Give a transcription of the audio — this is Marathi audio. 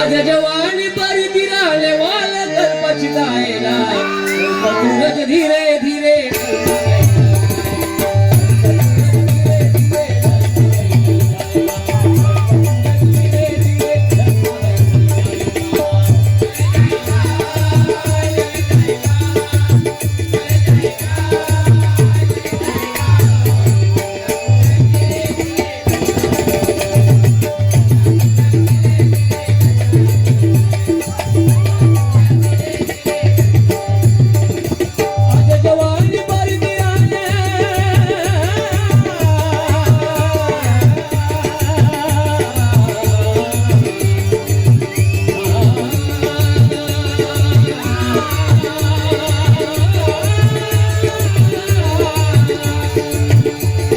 आज जवानी परी तिराले वाला कल्पची जायला कल्प धीरे